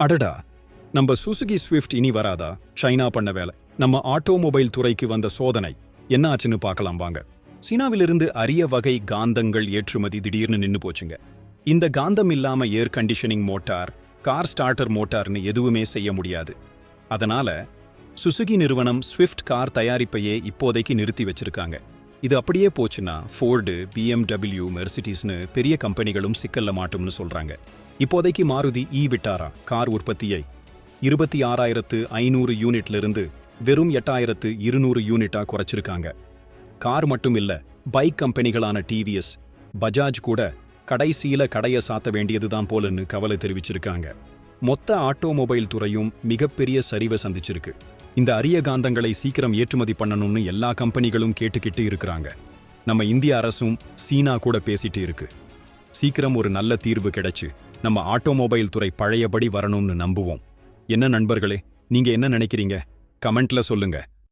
அடடா நம்ம Suzuki Swift இனி வராதா? சைனா பண்ண வேலை. நம்ம ஆட்டோமொபைல் துறைக்கு வந்த சோதனை. என்ன ஆச்சுன்னு பார்க்கலாம் வாங்க. சீனாவிலிருந்து அரிய வகை காந்தங்கள் ஏற்றுமதி திடீர்னு நின்னு போச்சுங்க. இந்த காந்தம் இல்லாம air conditioning motor car starter மோட்டார்னு எதுவுமே செய்ய முடியாது. அதனால சுசுகி நிறுவனம் ஸ்விஃப்ட் கார் தயாரிப்பையே இப்போதைக்கு நிறுத்தி வச்சிருக்காங்க. இது அப்படியே போச்சுன்னா ஃபோர்டு பிஎம்டபிள்யூ மெர்சிட்டிஸ்னு பெரிய கம்பெனிகளும் சிக்கல்ல மாட்டும்னு சொல்றாங்க. இப்போதைக்கு மாருதி இ விட்டாரா? கார் உற்பத்தியை இருபத்தி ஆறாயிரத்து ஐநூறு யூனிட்ல இருந்து வெறும் எட்டாயிரத்து இருநூறு யூனிட்டா குறைச்சிருக்காங்க. கார் மட்டும் இல்ல பைக் கம்பெனிகளான டிவிஎஸ் பஜாஜ் கூட கடைசியில கடைய சாத்த வேண்டியதுதான் போலன்னு கவலை தெரிவிச்சிருக்காங்க. மொத்த ஆட்டோமொபைல் துறையும் மிகப்பெரிய சரிவை சந்திச்சிருக்கு. இந்த அரிய காந்தங்களை சீக்கிரம் ஏற்றுமதி பண்ணணும்னு எல்லா கம்பெனிகளும் கேட்டுக்கிட்டு இருக்கிறாங்க. நம்ம இந்திய அரசும் சீனா கூட பேசிட்டு இருக்கு. சீக்கிரம் ஒரு நல்ல தீர்வு கிடைச்சு நம்ம ஆட்டோமொபைல் துறை பழையபடி வரணும்னு நம்புவோம். என்ன நண்பர்களே நீங்க என்ன நினைக்கிறீங்க? கமெண்ட்ல சொல்லுங்க.